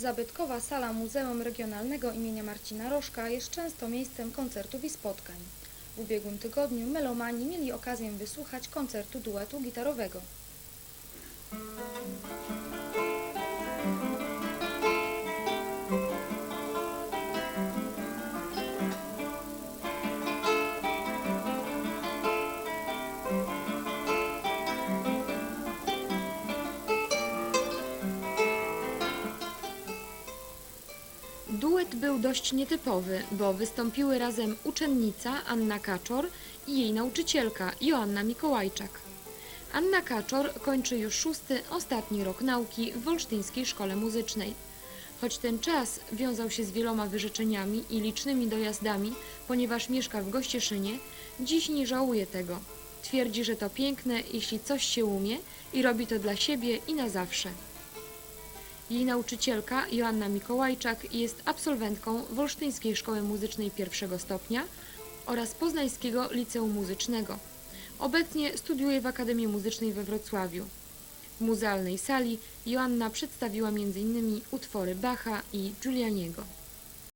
Zabytkowa sala Muzeum Regionalnego imienia Marcina Rożka jest często miejscem koncertów i spotkań. W ubiegłym tygodniu melomani mieli okazję wysłuchać koncertu duetu gitarowego. Duet był dość nietypowy, bo wystąpiły razem uczennica Anna Kaczor i jej nauczycielka Joanna Mikołajczak. Anna Kaczor kończy już szósty, ostatni rok nauki w Wolsztyńskiej Szkole Muzycznej. Choć ten czas wiązał się z wieloma wyrzeczeniami i licznymi dojazdami, ponieważ mieszka w Gościeszynie, dziś nie żałuje tego. Twierdzi, że to piękne, jeśli coś się umie i robi to dla siebie i na zawsze. Jej nauczycielka Joanna Mikołajczak jest absolwentką Wolsztyńskiej Szkoły Muzycznej pierwszego stopnia oraz Poznańskiego Liceum Muzycznego. Obecnie studiuje w Akademii Muzycznej we Wrocławiu. W muzealnej sali Joanna przedstawiła m.in. utwory Bacha i Giulianiego.